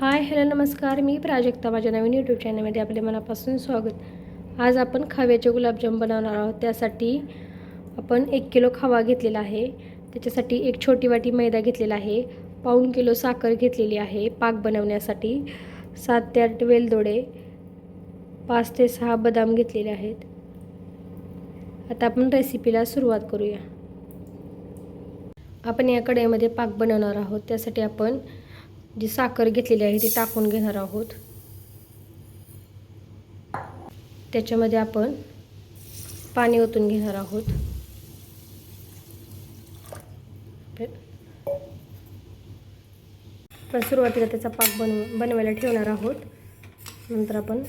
Hi hello नमस्कार. मी प्राजक्ता. माझ्या नवीन YouTube चॅनलमध्ये आपले मनापासून स्वागत. आज आपण खव्याचे गुलाबजाम बनवणार आहोत. त्यासाठी आपण एक किलो खवा घेतलेला आहे. त्याच्यासाठी एक छोटी वाटी मैदा घेतलेला आहे. पाऊण किलो साखर घेतलेली आहे पाक बनवण्यासाठी. सात ते आठ वेलदोडे पाच ते सहा बदाम घेतलेले आहेत. आता आपण रेसिपीला सुरुवात करूया. आपण या कढईमध्ये पाक बनवणार आहोत. त्यासाठी आपण जी साखर घेतलेली आहे ती टाकून घेणार आहोत. त्याच्यामध्ये आपण पाणी ओतून घेणार आहोत. आपण सुरुवातीला त्याचा पाक बनव बनवायला ठेवणार आहोत. नंतर आपण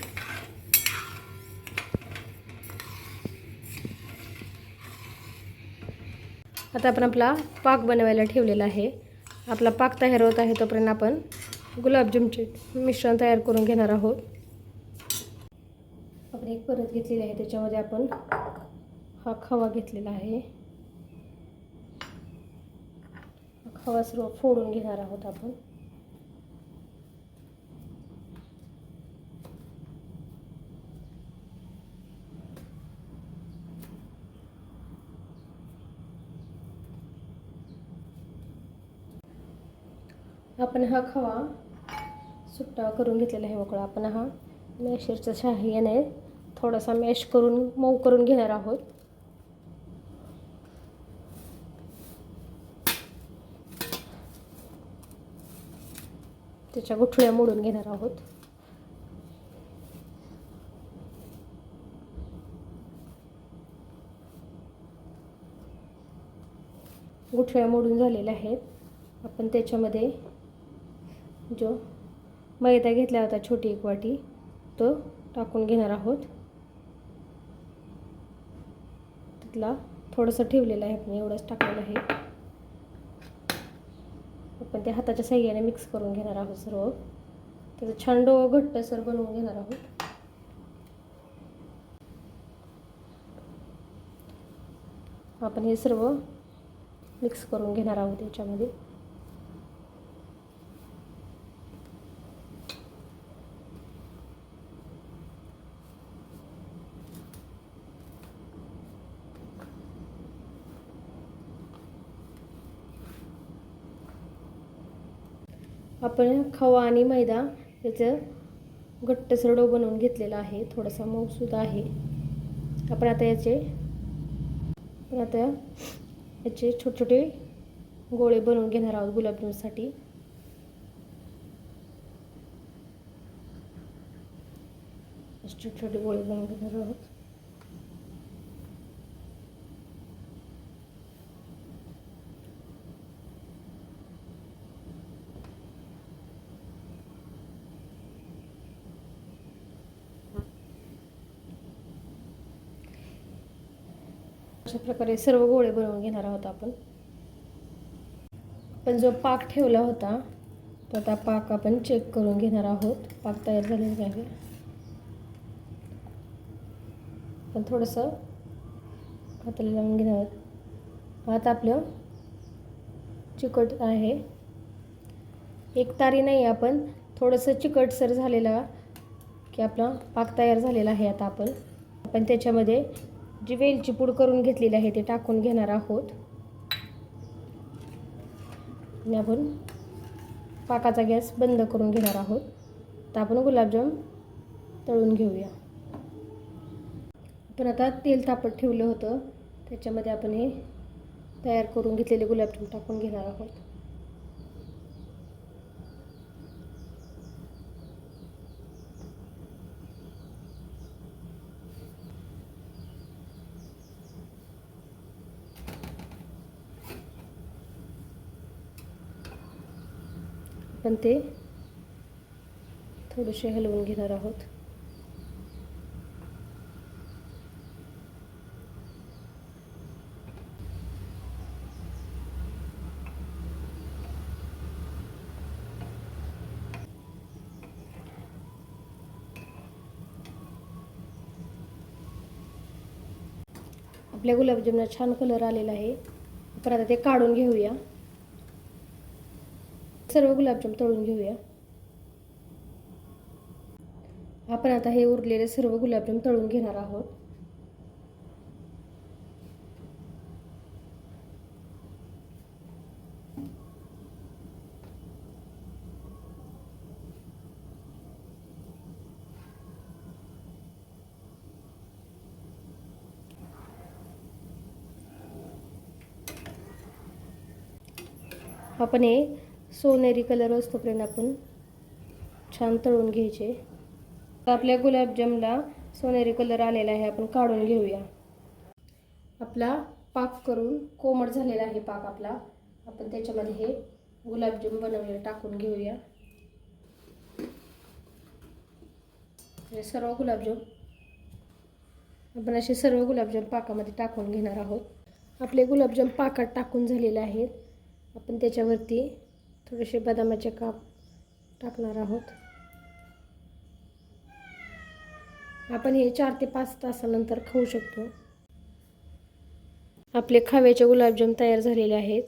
आता आपण आपला पाक बनवायला ठेवलेला आहे. आपला पाक तयार होत आहे तोपर्यंत आपण गुलाबजामचे मिश्रण तयार करून घेणार आहोत. आपण एक परत घेतलेली आहे त्याच्यामध्ये आपण हा खवा घेतलेला आहे. खवा सर्व फोडून घेणार आहोत आपण. आपण हा खवा सुट्टा करून घेतलेला आहे मोकळा. आपण हा मॅशरच्या सहाय्याने थोडासा मॅश करून मऊ करून घेणार आहोत. त्याच्या गुठळ्या मोडून घेणार आहोत. गुठळ्या मोडून झालेल्या आहेत. आपण त्याच्यामध्ये जो मैदा घेतला होता छोटी एक वाटी तो टाकून घेणार आहोत. तिथला थोडंसं ठेवलेलं आहे आपण एवढंच टाकलेलं आहे. आपण ते हाताच्या साह्याने मिक्स करून घेणार आहोत सर्व. त्याचं छान डो घट्ट सर बनवून घेणार आहोत. आपण हे सर्व मिक्स करून घेणार आहोत याच्यामध्ये. आपण खवा आणि मैदा याचं घट्टसर डो बनवून घेतलेला आहे. थोडासा मऊसुद्धा आहे. आपण आता याचे आपण आता याचे छोटे छोटे गोळे बनवून घेणार आहोत गुलाबजामसाठी छोटे छोटे गोळे बनवून घेणार आहोत. अशा प्रकारे सर्व गोळे बनवून घेणार आहोत आपण. पण जो पाक ठेवला होता तो आता पाक आपण चेक करून घेणार आहोत. पाक तयार झालेला आहे. पण थोडंसं हाताला लावून घेणार आहोत. हात आपलं चिकट आहे. एक तारी नाही आपण थोडंसं चिकटसर झालेला की आपला पाक तयार झालेला आहे आता आपण. आपण त्याच्यामध्ये जी वेलची पूड करून घेतलेली आहे ते टाकून घेणार आहोत. आणि आपण पाकाचा गॅस बंद करून घेणार आहोत. तर आपण गुलाबजाम तळून घेऊया. आपण आता तेल तापत ठेवलं होतं त्याच्यामध्ये आपण हे तयार करून घेतलेले गुलाबजाम टाकून घेणार आहोत. पण ते थोडेसे हलवून घेणार आहोत. आपल्या गुलाबजामला छान कलर आलेला आहे. आपण आता ते काढून घेऊया. सर्व गुलाबजाम तळून घेऊया. आपण आता हे उरलेले सर्व गुलाबजाम तळून घेणार आहोत. आपण हे सोनेरी कलर असतोपर्यंत आपण छान तळून घ्यायचे. आपल्या गुलाबजामला सोनेरी कलर आलेला आहे आपण काढून घेऊया. आपला पाक करून कोमट झालेला आहे पाक आपला. आपण त्याच्यामध्ये हे गुलाबजाम बनवलेले टाकून घेऊया. हे सर्व गुलाबजाम आपण असे सर्व गुलाबजाम पाकामध्ये टाकून घेणार आहोत. आपले गुलाबजाम पाकात टाकून झालेले आहेत. आपण त्याच्यावरती थोडेसे बदामाचे काप टाकणार आहोत. आपण हे चार ते पाच तासानंतर खाऊ शकतो. आपले खव्याचे गुलाबजाम तयार झालेले आहेत.